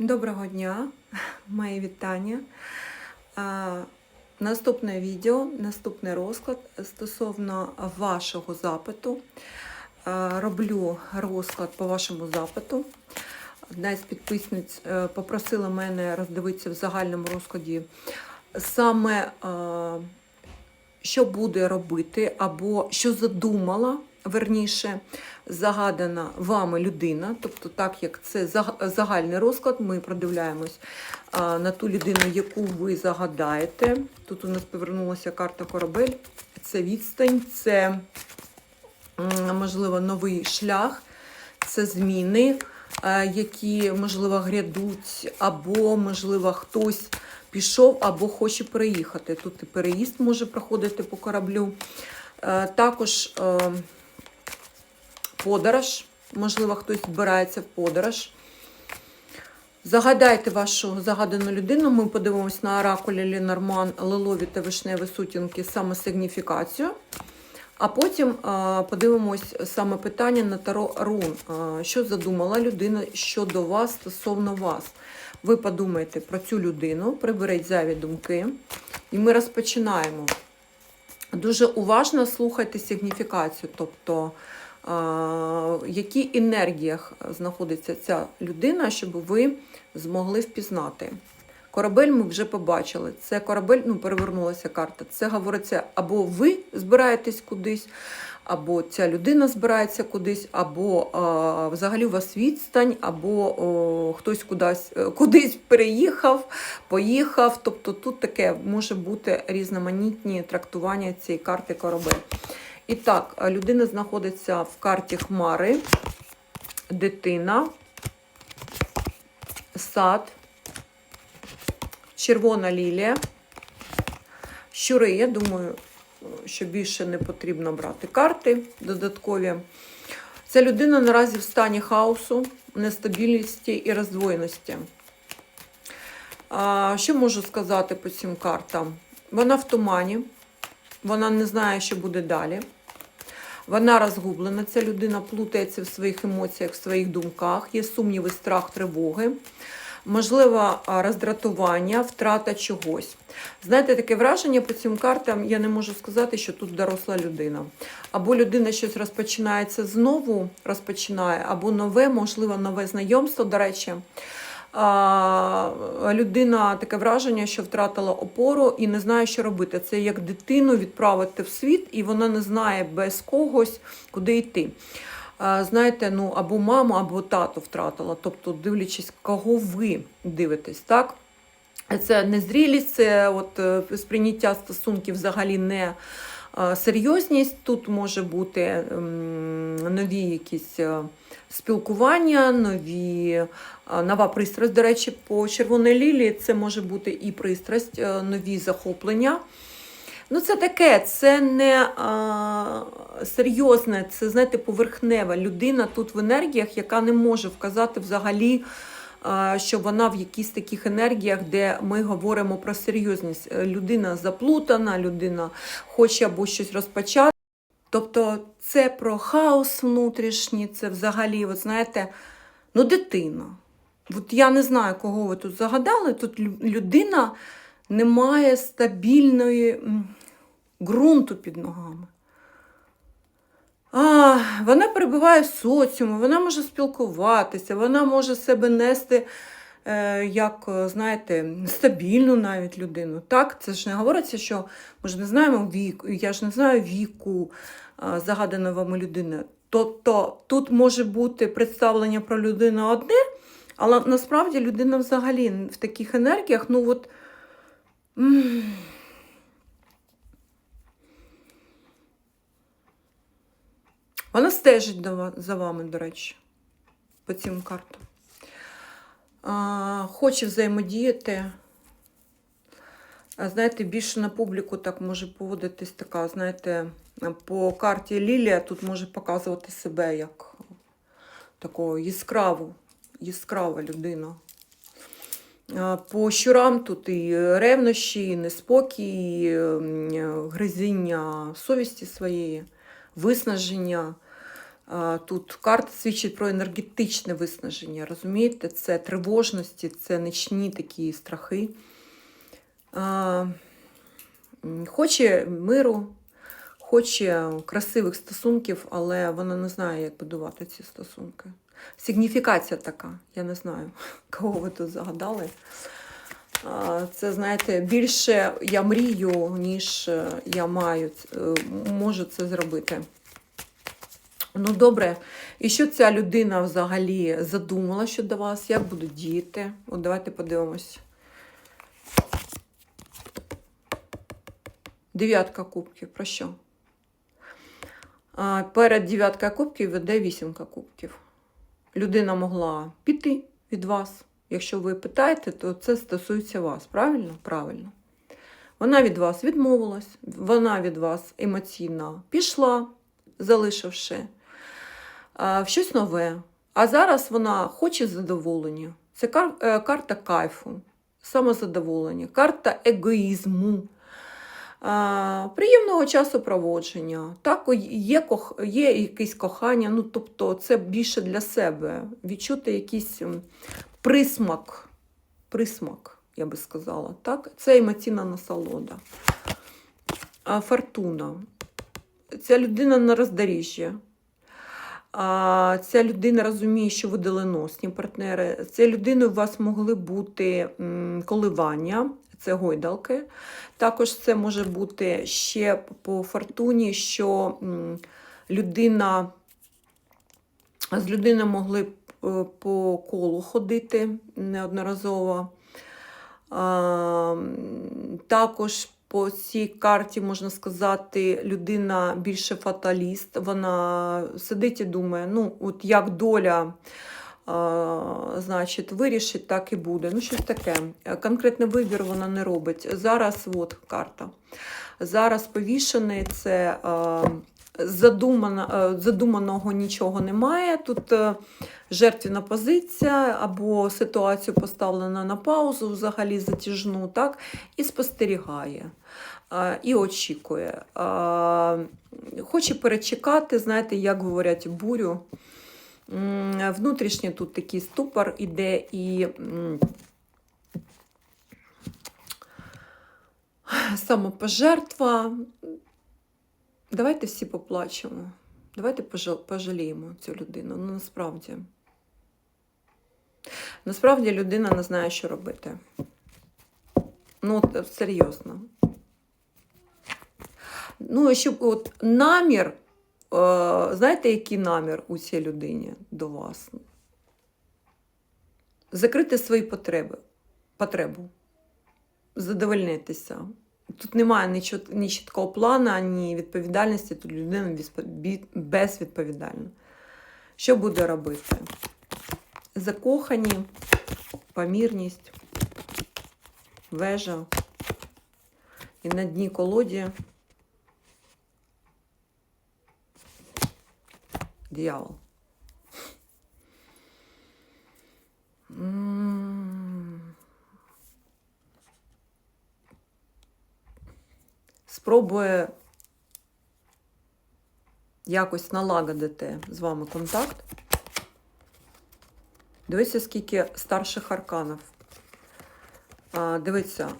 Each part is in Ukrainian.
Доброго дня, мої вітання. Наступне відео, наступний розклад стосовно вашого запиту. Роблю розклад по вашому запиту. Одна із підписниць е, попросила мене роздивитися в загальному розкладі саме, що буде робити, або що задумала, верніше, загадана вами людина. Тобто, так як це загальний розклад, ми продивляємось на ту людину, яку ви загадаєте. Тут у нас повернулася карта корабель. Це відстань, це можливо новий шлях, це зміни, е, які можливо грядуть, або можливо хтось пішов або хоче переїхати. Тут і переїзд може проходити по кораблю. Е, Також е, подорож, можливо, хтось збирається в подорож. Загадайте вашу загадану людину. Ми подивимось на оракулі Лінорман, Лилові та Вишневі сутінки саме сигніфікацію. А потім подивимось саме питання на Таро Рун. Що задумала людина щодо вас стосовно вас. Ви подумайте про цю людину, приберіть зайві думки, і ми розпочинаємо. Дуже уважно слухайте сигніфікацію, тобто в якій енергіях знаходиться ця людина, щоб ви змогли впізнати. Корабель ми вже побачили. Це корабель, ну перевернулася карта. Це говориться, або ви збираєтесь кудись, або ця людина збирається кудись, або а, взагалі у вас відстань, або о, хтось кудись, е, кудись переїхав, поїхав. Тобто тут таке може бути різноманітні трактування цієї карти корабель. І так, людина знаходиться в карті Хмари, дитина, сад, червона лілія, щури. Я думаю, що більше не потрібно брати карти додаткові. Ця людина наразі в стані хаосу, нестабільності і роздвоєності. Що можу сказати по цим картам? Вона в тумані, вона не знає, що буде далі. Вона розгублена, ця людина плутається в своїх емоціях, в своїх думках, є сумніви, страх, тривоги, можливо, роздратування, втрата чогось. Знаєте, таке враження по цим картам, я не можу сказати, що тут доросла людина. Або людина щось розпочинається знову, розпочинає, або нове, можливо, нове знайомство, до речі. Людина таке враження, що втратила опору і не знає, що робити. Це як дитину відправити в світ, і вона не знає без когось, куди йти. Знаєте, ну або маму, або тато втратила. Тобто, дивлячись, кого ви дивитесь, так? Це незрілість, це от е, сприйняття стосунків взагалі не серйозність. Тут може бути ем, нові якісь е, спілкування, нові, е, нова пристрасть. До речі, по червоній лілії це може бути і пристрасть, е, нові захоплення. Ну, це таке, це не а, серйозне, це, знаєте, поверхнева людина тут в енергіях, яка не може вказати взагалі, що вона в якісь таких енергіях, де ми говоримо про серйозність. Е, Людина заплутана, людина хоче або щось розпочати. Тобто це про хаос внутрішній, це взагалі, от знаєте, ну, дитина. От я не знаю, кого ви тут загадали. Тут людина не має стабільної ґрунту під ногами. А, вона перебуває в соціумі, вона може спілкуватися, вона може себе нести е, як, е, знаєте, стабільну навіть людину. Так, це ж не говориться, що ми ж не знаємо віку, я ж не знаю віку е, загаданої вами людини. Тобто тут може бути представлення про людину одне, але насправді людина взагалі в таких енергіях, ну от. Вона стежить за вами, до речі, по цим картам. Хоче взаємодіяти. Знаєте, більше на публіку так може поводитись така, знаєте, по карті Лілія тут може показувати себе як такого яскраву, яскрава людина. По щурам тут і ревнощі, і неспокій, і гризіння совісті своєї, виснаження. Тут карта свідчить про енергетичне виснаження. Розумієте, це тривожності, це нічні такі страхи. Хоче миру, хоче красивих стосунків, але вона не знає, як будувати ці стосунки. Сигніфікація така, я не знаю, кого ви тут загадали. Це, знаєте, більше я мрію, ніж е, я маю, е, можу це зробити. Ну, добре. І що ця людина взагалі задумала щодо вас? Як будуть діяти? От давайте подивимось. Дев'ятка кубків. Про що? Перед дев'яткою кубків веде вісімка кубків. Людина могла піти від вас. Якщо ви питаєте, то це стосується вас. Правильно? Правильно. Вона від вас відмовилась, вона від вас емоційно пішла, залишивши в щось нове. А зараз вона хоче задоволення. Це е, карта кайфу, самозадоволення, карта егоїзму. Приємного часу проводження. Так, є, є якесь кохання, ну тобто це більше для себе. Відчути якийсь присмак, присмак, я би сказала. Так? Це емоційна насолода. Фортуна. Ця людина на роздоріжжі. Ця людина розуміє, що ви доленосні партнери. Ця людиною у вас могли бути коливання, це гойдалки. Також це може бути ще по фортуні, що людина з людиною могли е, по колу ходити неодноразово. Також по цій карті можна сказати, людина більше фаталіст. Вона сидить і думає, ну, от як доля. Значить, вирішить, так і буде. Ну, щось таке. Конкретний вибір вона не робить. Зараз от карта. Зараз повішений це задумано, е, задуманого нічого немає. Тут е, жертвіна позиція або ситуацію поставлена на паузу, взагалі затяжну, так, і спостерігає. е, І очікує. Хоче перечекати, знаєте, як говорять, бурю. Внутрішній тут такий ступор іде і самопожертва. Давайте всі поплачемо. Давайте пожаліємо цю людину. Ну, насправді. Насправді людина не знає, що робити. Ну, серйозно. Ну, щоб от намір, е, знаєте, який намір у цій людині до вас? Закрити свої потреби, потребу, задовольнитися. Тут немає ні, ні чіткого плану, ні відповідальності, тут людина безвідповідальна. Що буде робити? Закохані, помірність, вежа. І на дні колоді дьявол. Спробує якось налагодити з вами контакт. Дивіться, скільки старших арканів. Дивіться,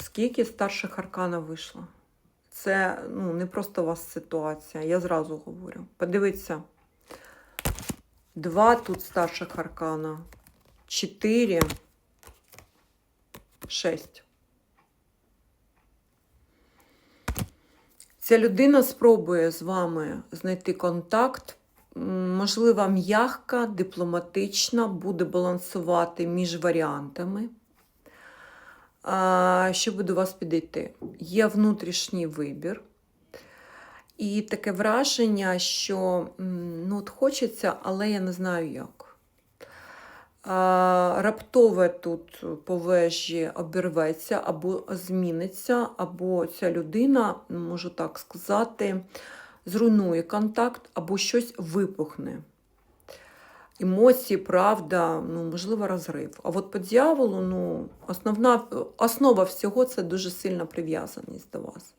скільки старших арканів вийшло. Це ну, не просто у вас ситуація, я зразу говорю. Подивіться. Два тут старших аркана. Чотири. Шесть. Ця людина спробує з вами знайти контакт. Можливо, м'ягка, дипломатична, буде балансувати між варіантами. А, Щоб до вас підійти. Є внутрішній вибір. І таке враження, що ну, от хочеться, але я не знаю як. Раптове тут по вежі обірветься або зміниться, або ця людина, можу так сказати, зруйнує контакт, або щось випухне. Емоції, правда, ну, можливо, розрив. А от по дьяволу, ну, основна, основа всього це дуже сильна прив'язаність до вас.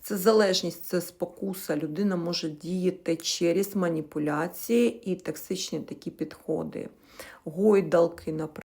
Це залежність, це спокуса. Людина може діяти через маніпуляції і токсичні такі підходи. Гойдалки, наприклад.